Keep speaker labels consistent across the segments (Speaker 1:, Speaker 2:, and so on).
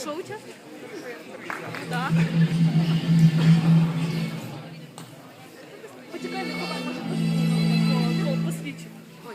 Speaker 1: Що учасник? Так. Почекай, не ховай, може пос- посвідчимо. Ой.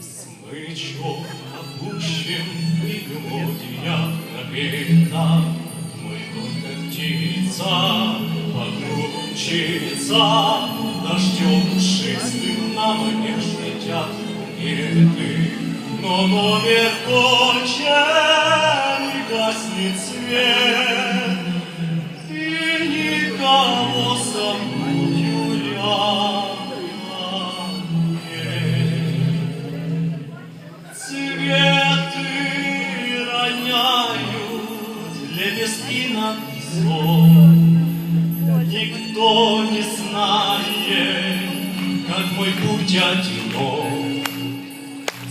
Speaker 2: Смычок опущен, и мелодия пропета. Дух, как птица, по кругу мчится, Дождем пушистым на манеж летят букеты. Но номер кончен, Цветы роняют лепестки над злом. Никто не знает, как мой путь одинок.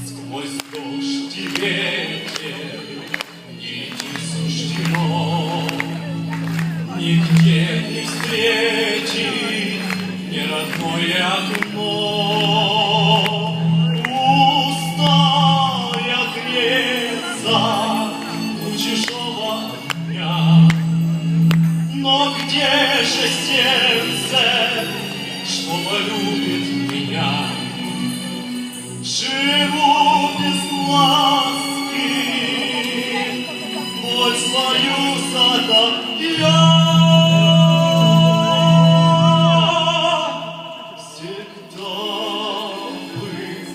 Speaker 2: Сквозь дождь и ветер идти суждено. Нигде не встретить ни родное окно. Сердце, что полюбит меня? Живу без ласки, боль свою задам я. Всегда быть